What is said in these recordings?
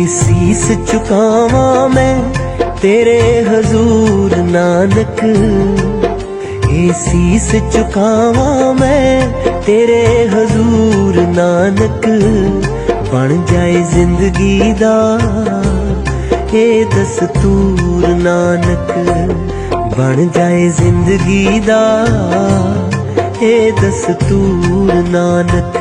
ਸੀਸ ਝੁਕਾਵਾਂ ਮੈਂ, ਤੇਰੇ ਹਜ਼ੂਰ ਨਾਨਕ। ਇਹ ਸੀਸ ਝੁਕਾਵਾਂ ਮੈਂ, ਤੇਰੇ ਹਜ਼ੂਰ ਨਾਨਕ। ਬਣ ਜਾਏ ਜ਼ਿੰਦਗੀ ਦਾ ਇਹ ਦਸਤੂਰ ਨਾਨਕ। ਬਣ ਜਾਏ ਜ਼ਿੰਦਗੀ ਦਾ ਇਹ ਦਸਤੂਰ ਨਾਨਕ।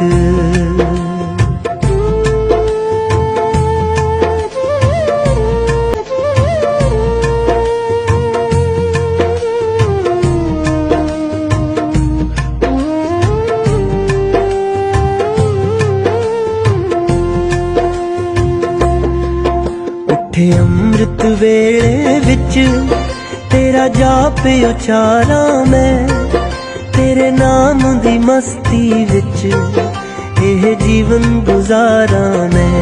ਉੱਠੇ ਅੰਮ੍ਰਿਤ ਵੇਲੇ ਵਿੱਚ, ਤੇਰਾ ਜਾਪ ਉਚਾਰਾਂ ਮੈਂ, ਤੇਰੇ ਨਾਮ ਦੀ ਮਸਤੀ ਵਿੱਚ, ਇਹ ਜੀਵਨ ਗੁਜ਼ਾਰਾਂ ਮੈਂ।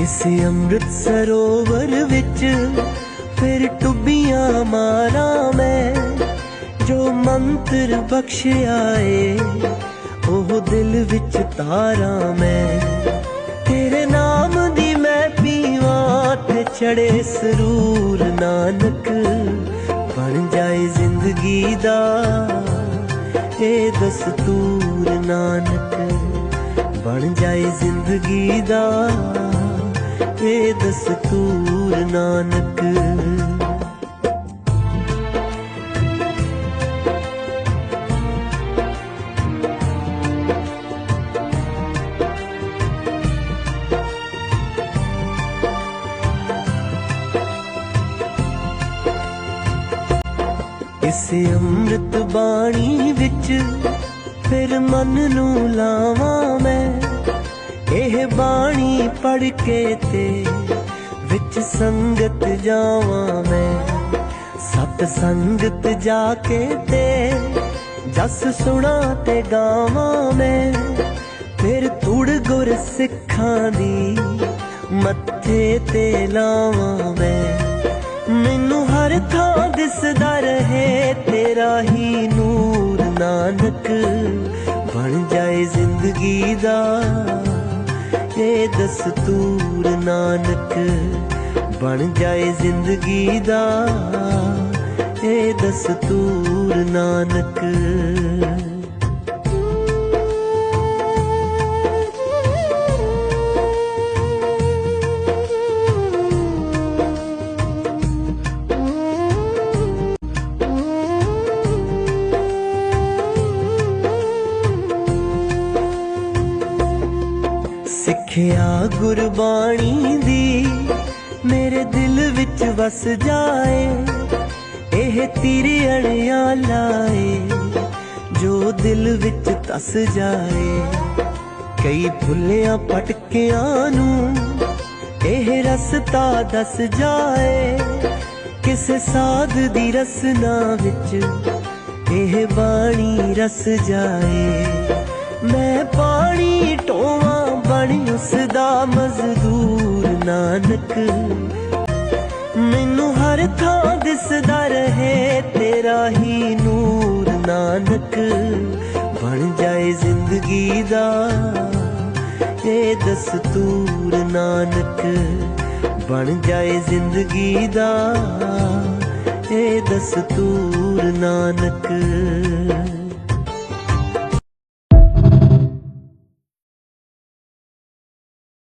ਇਸ ਅੰਮ੍ਰਿਤ ਸਰੋਵਰ ਵਿੱਚ ਫਿਰ ਟੁੱਬੀਆਂ ਮਾਰਾਂ ਮੈਂ, ਜੋ ਮੰਤਰ ਬਖਸ਼ਿਆ ਏ, ਉਹ ਦਿਲ ਵਿੱਚ ਤਾਰਾਂ ਮੈਂ। ਚੜੇ ਸਰੂਰ ਨਾਨਕ, ਬਣ ਜਾਏ ਜ਼ਿੰਦਗੀ ਦਾ ਇਹ ਦਸਤੂਰ ਨਾਨਕ, ਬਣ ਜਾਏ ਜ਼ਿੰਦਗੀ ਦਾ ਇਹ ਦਸਤੂਰ ਨਾਨਕ। ਇਸ ਅੰਮ੍ਰਿਤ ਬਾਣੀ ਵਿੱਚ ਫਿਰ ਮਨ ਨੂੰ ਲਾਵਾਂ ਮੈਂ। ਇਹ ਬਾਣੀ ਪੜ ਕੇ ਤੇ ਵਿੱਚ ਸੰਗਤ ਜਾਵਾਂ ਮੈਂ। ਸਤ ਸੰਗਤ ਜਾ ਕੇ ਤੇ ਜਸ ਸੁਣਾ ਤੇ ਗਾਵਾਂ ਮੈਂ। ਫਿਰ ਤੁੜ ਗੁਰ ਸਿੱਖਾਂ ਦੀ ਮੱਥੇ ਤੇ ਲਾਵਾਂ ਮੈਂ। ਨਾਨਕ ਬਣ ਜਾਏ ਜ਼ਿੰਦਗੀ ਦਾ। ਇਹ ਦਸਤੂਰ ਨਾਨਕ ਬਣ ਜਾਏ ਜ਼ਿੰਦਗੀ ਦਾ। ਇਹ ਦਸਤੂਰ ਨਾਨਕ ਸਿੱਖਿਆ ਗੁਰਬਾਣੀ ਦੀ, ਮੇਰੇ ਦਿਲ ਵਿੱਚ ਵਸ ਜਾਏ। ਇਹ ਤੀਰ ਅੜਿਆ ਲਾਏ, ਜੋ ਦਿਲ ਵਿੱਚ ਤਸ ਜਾਏ। ਕਈ ਭੁੱਲਿਆਂ ਪਟਕਿਆਂ ਨੂੰ ਇਹ ਰਸਤਾ ਦੱਸ ਜਾਏ। ਕਿਸੇ ਸਾਧ ਦੀ ਰਸਨਾ ਵਿੱਚ ਇਹ ਬਾਣੀ ਰਸ ਜਾਏ। ਮੈਂ ਪਾਣੀ ਢੋਵਾਂ ਉਸ ਦਾ ਮਜ਼ਦੂਰ ਨਾਨਕ। ਮੈਨੂੰ ਹਰ ਥਾਂ ਦਿਸਦਾ ਰਹੇ ਤੇਰਾ ਹੀ ਨੂਰ ਨਾਨਕ। ਬਣ ਜਾਏ ਜ਼ਿੰਦਗੀ ਦਾ ਇਹ ਦਸਤੂਰ ਨਾਨਕ। ਬਣ ਜਾਏ ਜ਼ਿੰਦਗੀ ਦਾ ਇਹ ਦਸਤੂਰ ਨਾਨਕ।